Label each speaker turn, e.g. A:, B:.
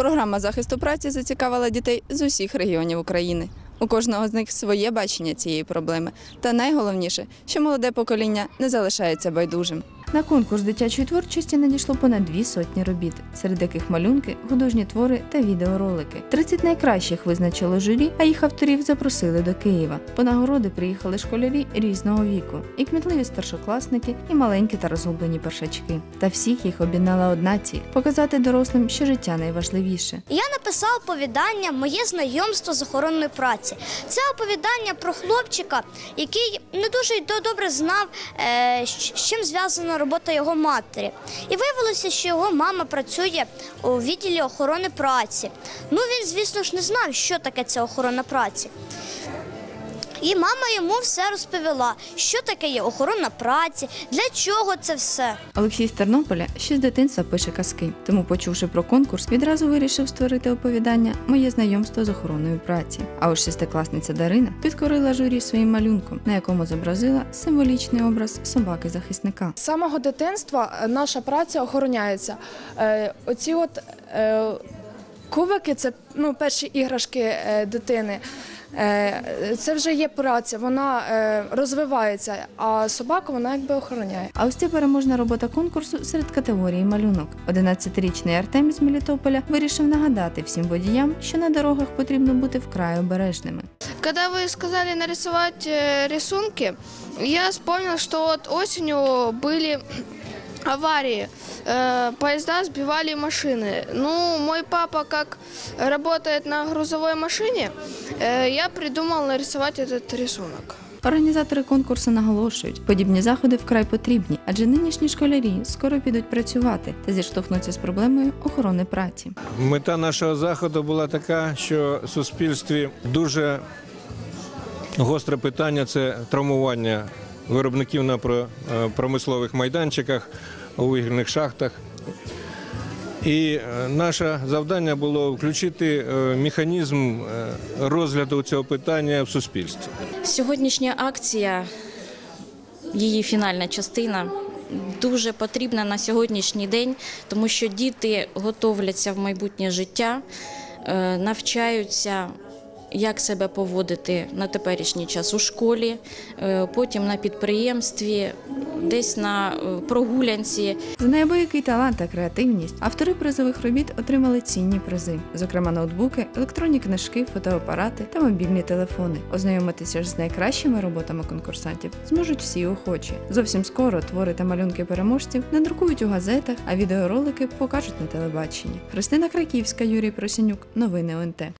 A: Програма захисту праці зацікавила дітей з усіх регіонів України. У кожного з них своє бачення цієї проблеми. Та найголовніше, що молоде покоління не залишається байдужим. На конкурс дитячої творчості надійшло понад дві сотні робіт, серед яких малюнки, художні твори та відеоролики. 30 найкращих визначило журі, а їх авторів запросили до Києва. По нагороди приїхали школярі різного віку, і кмітливі старшокласники, і маленькі та розгублені першачки. Та всіх їх об'єднала одна ціль показати дорослим, що життя найважливіше.
B: Я написав оповідання Моє знайомство з охоронної праці. Це оповідання про хлопчика, який не дуже добре знав, е, з чим зв'язана робота його матері. І виявилося, що його мама працює у відділі охорони праці. Ну він, звісно ж, не знав, що таке ця охорона праці. І мама йому все розповіла, що таке є охорона праці, для чого це все.
A: Олексій з Тернополя ще з дитинства пише казки, тому, почувши про конкурс, відразу вирішив створити оповідання Моє знайомство з охороною праці. А ось шестикласниця Дарина підкорила журі своїм малюнком, на якому зобразила символічний образ собаки-захисника.
C: З самого дитинства е, наша праця охороняється. Е, оці от е, кубики це ну, перші іграшки е, дитини. Е, це вже є праця, вона е, розвивається, а собаку вона якби охороняє.
A: А ось це переможна робота конкурсу серед категорії малюнок. 11-річний Артем з Мелітополя вирішив нагадати всім водіям, що на дорогах потрібно бути вкрай обережними.
D: Когда вы сказали нарисовать э, рисунки, я вспомнил, что вот осенью были аварии. Э, Поезда сбивали машины. Ну, мой папа, как работает на грузовой машине, э, я придумал нарисовать этот рисунок.
A: Організатори конкурсу наголошують, подібні заходи вкрай потрібні, адже нинішні школярі скоро підуть працювати та зіштовхнуться з проблемою охорони праці.
E: Мета нашого заходу була така, що в суспільстві дуже гостре питання це травмування виробників на е, промислових майданчиках, у вугільних шахтах. І е, наше завдання було включити е, механізм розгляду цього питання в суспільстві.
F: Сьогоднішня акція, її фінальна частина, дуже потрібна на сьогоднішній день, тому що діти готовляться в майбутнє життя, навчаються. Як себе поводити на теперішній час у школі, е, потім на підприємстві, десь на е, прогулянці.
A: За неабиякий талант та креативність автори призових робіт отримали цінні призи, зокрема ноутбуки, електронні книжки, фотоапарати та мобільні телефони. Ознайомитися ж з найкращими роботами конкурсантів зможуть всі охочі. Зовсім скоро твори та малюнки переможців надрукують у газетах, а відеоролики покажуть на телебаченні. Христина Краківська, Юрій Просінюк. Новини ОНТ.